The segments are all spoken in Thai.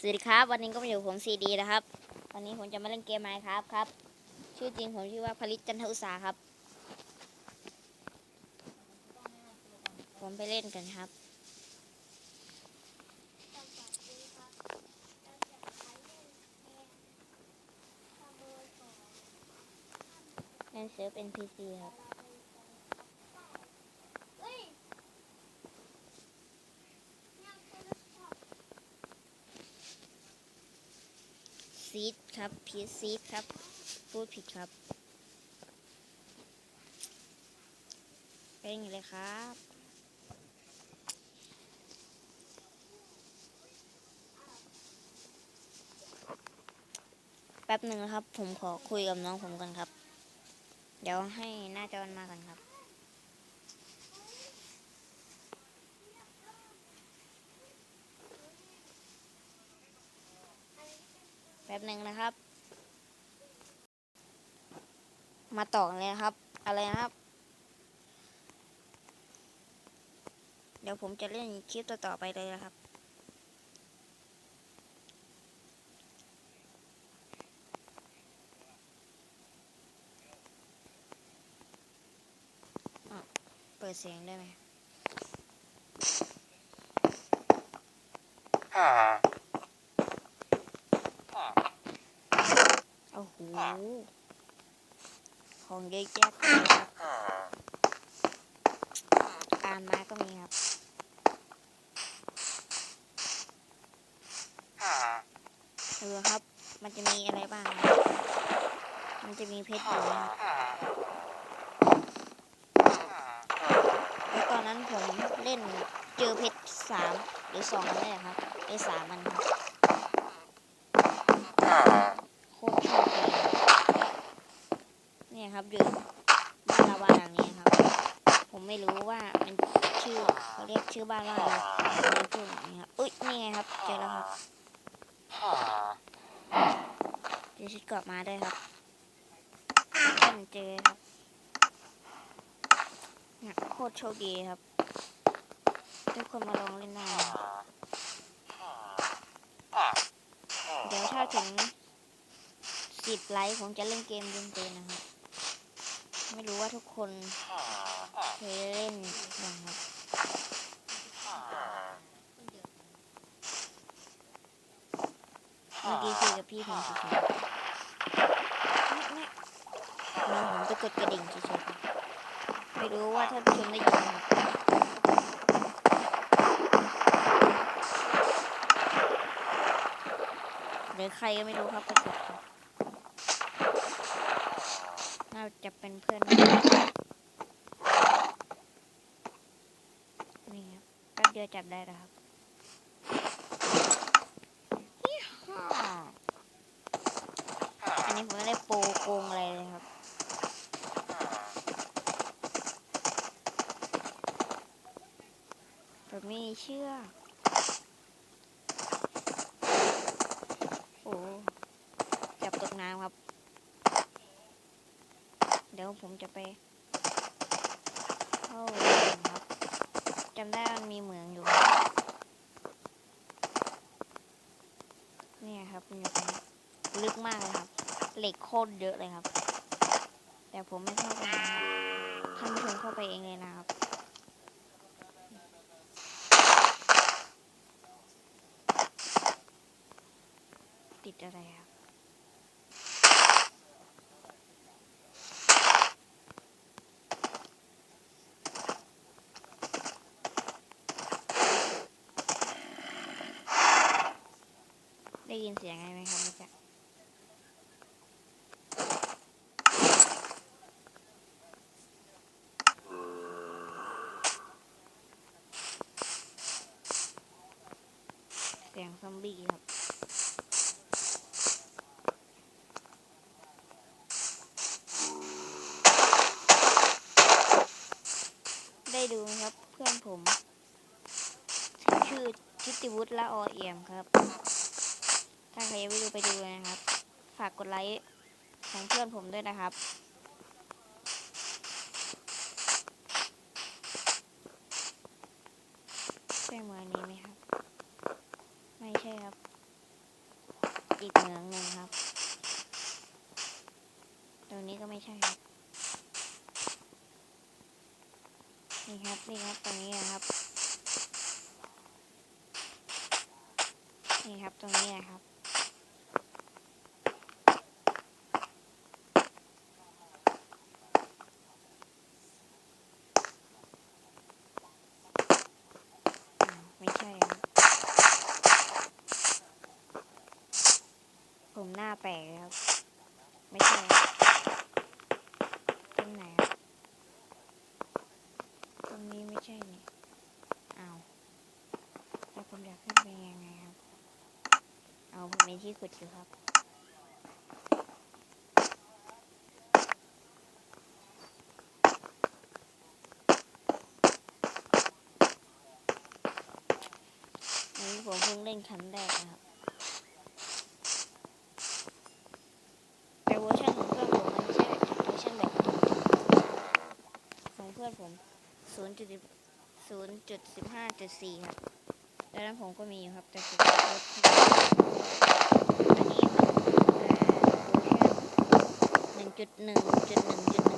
สวัสดีครับ วันนี้ก็มาอยู่ผมซีดีนะครับ วันนี้ผมจะมาเล่นเกมไมค์ครับครับ ชื่อจริงผมชื่อว่าผลิตจันทอุตสาครับ ผมไปเล่นกันครับ เล่นเซิร์ฟ NPC ครับ ซีด ครับพีซีครับ พูดผิดครับ เป็นองเลยครับแป๊บหนึ่งนะครับ ผมขอคุยกับน้องผมกันครับ เดี๋ยวให้หน้าจอมันมากันครับ ป๊บหนึ่งนะครับ มาต่อเลยนะครับ อะไรนะครับ เดี๋ยวผมจะเล่นคลิปต่อๆไปเลยนะครับเปิดเสียงได้ไหม โอ้โห ของเยอะแยะเลยครับอ่านมาก็มีครับ ดูครับ มันจะมีอะไรบ้างครับมันจะมีเพชรอยู่นะครับแล้วตอนนั้นผมเล่นเจอเพชรสามหรือสองอันนี่แหละครับไอ้สามมันครับโคตรโชคดีครับ เนี่ยครับอยู่บ้านลาวาหลังนี้ครับ ผมไม่รู้ว่ามันชื่อเขาเรียกชื่อบ้านว่าอะไรในพูดอย่างนี้ครับอุ้ยนี่ไงครับเจอแล้วครับเจอชุดเกาะมาด้วยครับเพิ่งเจอครับเนี่ยโคตรโชคดีครับทุกคนมาลองเล่นได้นะครับเดี๋ยวถ้าถึงสิบไลค์ผมจะเล่นเกมยิงปืนนะครับ ไม่รู้ว่าทุกคนเคยเล่นยังครับเมื่อกี้คุยกับพี่ผมเฉยๆเนี่ยน้องผมไปกดกระดิ่งเฉยๆไม่รู้ว่าท่านผู้ชมได้ยินไหมหรือใครก็ไม่รู้ครับไปกดครับน่า จะเป็นเพื่อนนี่ครับแป๊บเดียวจับได้แล้วครับอันนี้ผมไม่ได้โปโกงอะไรเลยครับแบบไม่มีเชือกโอ้จับตกน้ำครับ ดี๋ยวผมจะไปเข้าครับจำได้มันมีเหมืองอยู่ เนี่ยครับมันอยู่ตรงลึกมากเลยครับ เหล็กโคตรเยอะเลยครับ แต่ผมไม่เข้าไปนะครับท่านผู้ชมเข้าไปเองเลยนะครับติดอะไรครับ ยินเสียงไงไหมครับเมื่อกี้เสียงซอมบี้ครับได้ดูครับเพื่อนผม ชื่อชิติวุฒิละออเอี่ยมครับ ถ้าใครยังไม่ดูไปดูเลยนะครับ ฝากกดไลค์ของเพื่อนผมด้วยนะครับ ใช่เหมือนนนี้ไหมครับ ไม่ใช่ครับ อีกเหมืองหนึ่งครับ ตรงนี้ก็ไม่ใช่ครับ นี่ครับ นี่ครับ ตรงนี้นะครับ นี่ครับ ตรงนี้นะครับ อ้าวไม่ใช่ครับ ผม หน้าแปลกเลยครับ ไม่ใช่ครับตรงไหนครับตรงนี้ไม่ใช่นี่เอาแล้วผมอยากขึ้นไปยังไงครับ เอาผมมีที่ขุดอยู่ครับนนี้ผมเพิ่งเล่นครั้งแรกนะครับ แต่เวอร์ชันของเพื่อนผมมันใช่เวอร์ชันแบบของเพื่อนผม ศูนย์จุดศูนย์จุดสิบห้าจุดสี่ครับแล้วนั้นผมก็มีอยู่ครับ แต่ผมลดอันนี้มันเวอร์ชันหนึ่งจุดหนึ่งจุดหนึ่งจุดหนึ่ง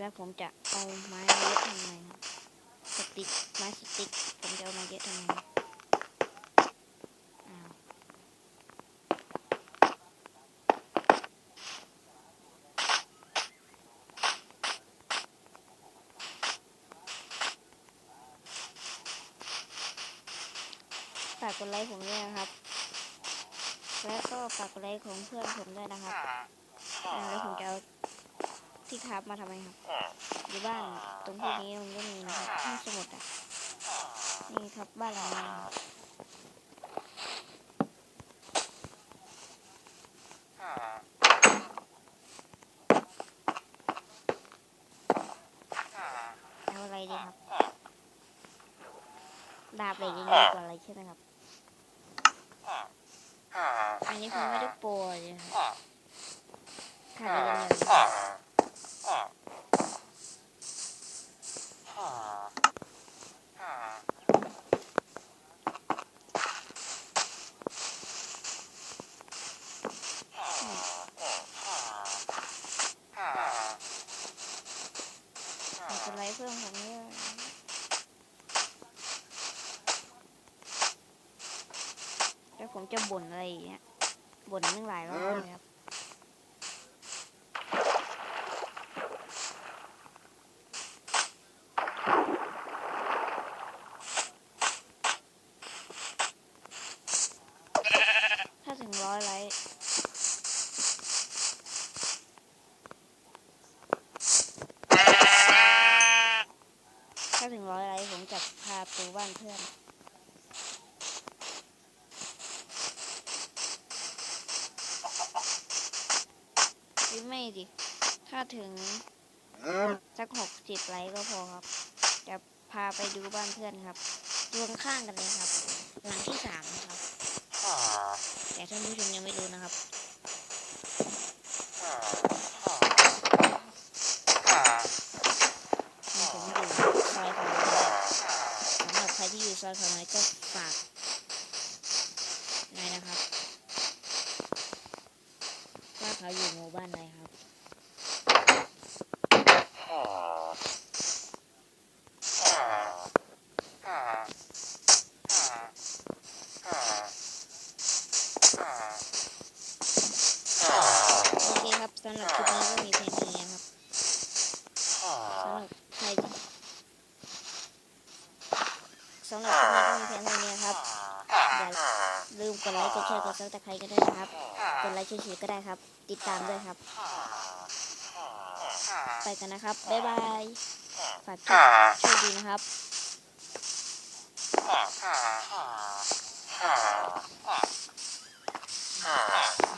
แล้วผมจะเอาไม้เยอะทำไมครับสติ๊กไม้สติ๊กผมจะเอามาเยอะทำไมครับอ้าวฝากกดไลค์ผมด้วยนะครับ และก็ฝากกดไลค์ของเพื่อนผมด้วยนะครับ แล้วผมจะ ที่คราฟมาทำไมครับ อยู่บ้านตรงพวกนี้มันก็มีนะครับห้องสมุดอะ นี่ครับบ้านหลังนี้ครับเอาอะไรดีครับ ดาบเหล็กยังดีกว่าอะไรใช่ไหมครับ อันนี้ผมไม่ได้โปรเลยครับขาดอะไรกันอย่างไม่เป็นไรเพื่อนผมเนี่ยแล้วผม จะบ่นอะไรอย่างเงี้ยบ่นตั้งหลายรอบครับถ้าถึงร้อยไลค์ถ้าถึงร้อยไลค์ผมจะพาไปบ้านเพื่อน หรือไม่ ดิ ถ้าถึงสักหกสิบไลค์ก็พอครับ จะพาไปดูบ้านเพื่อนครับอยู่ข้างๆกันเลยครับ หลังที่สามนะครับ แต่ท่านผู้ชมยังไม่รู้นะครับนี่ผมอยู่ซอยของน้อยสำหรับใครที่อยู่ซอยของน้อยก็ฝากหน่อยนะครับ ว่าเขาอยู่หมู่บ้านไหนครับ โอเคครับสำหรับคลิปนี้ก็มีเพียงเท่านี้ครับสำหรับใครสำหรับคลิปนี้ก็มีเพียงเท่านี้ครับอย่าลืมกดไลค์กดแชร์กดซับสไครต์ก็ได้นะครับ กดไลค์เฉยๆก็ได้ครับ ติดตามด้วยครับ ไปกันนะครับ บ๊ายบาย ฝากคลิปโชคดีนะครับ Ah.